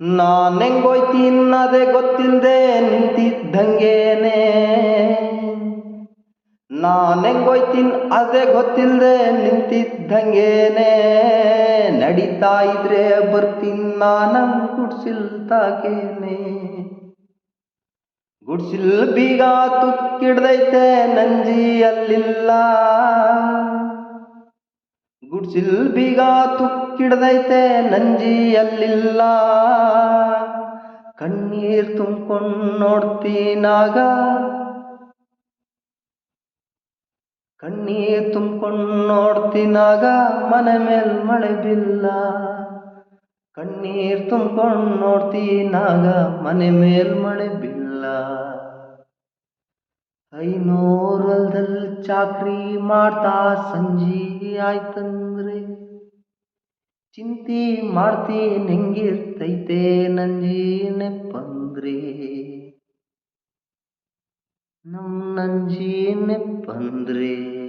ನಾನ್ ಹೆಂಗೋಯ್ತೀನ್ ಗೊತ್ತಿಲ್ಲದೆ ನಿಂತಿದ್ದಂಗೇನೆ. ನಾನೆಂಗೋಯ್ತಿನ್ ಅದೇ ಗೊತ್ತಿಲ್ಲದೆ ನಿಂತಿದ್ದಂಗೇನೆ. ನಡೀತಾ ಇದ್ರೆ ಬರ್ತೀನಿ ನಾನು ಗುಡ್ಸಿಲ್ ತಾಕೇನೆ ಗುಡ್ಸಿಲ್ ಬೀಗ ತುಕ್ಕಿಡ್ದೈತೆ ನಂಜಿ ಅಲ್ಲಿಲ್ಲ ಗುಡ್ಸಿಲ್ ಬೀಗ ತುಕ್ಕಿಡ್ದೈತೆ ನಂಜಿ ಅಲ್ಲಿಲ್ಲ ಕಣ್ಣೀರ್ ತುಂಬ್ಕೊಂಡ್ ನೋಡ್ತೀನಾಗ ಕಣ್ಣೀರ್ ತುಂಬ್ಕೊಂಡ್ ನೋಡ್ತೀನಾಗ ಮನೆ ಮೇಲ್ ಮಳೆ ಬಿಲ್ಲ. ಕಣ್ಣೀರ್ ತುಂಬ್ಕೊಂಡ್ ನೋಡ್ತೀನಾಗ ಮನೆ ಮೇಲ್ ಮಳೆ ಬಿಲ್ಲ. ಐನೂರು ಹೊಲ್ದಲ್ ಚಾಕ್ರಿ ಮಾಡ್ತಾ ಸಂಜಿ ಆಯ್ತಂದ್ರೆ. ಚಿಂತಿ ಮಾಡ್ತೀನಿ ಹೆಂಗಿರ್ತೈತೆ ನಂಜಿ ನೆಪ್ಪಂದ್ರೆ. ನಮ್ಮ ನಂಜಿ ನೆಪ್ಪಂದ್ರೆ.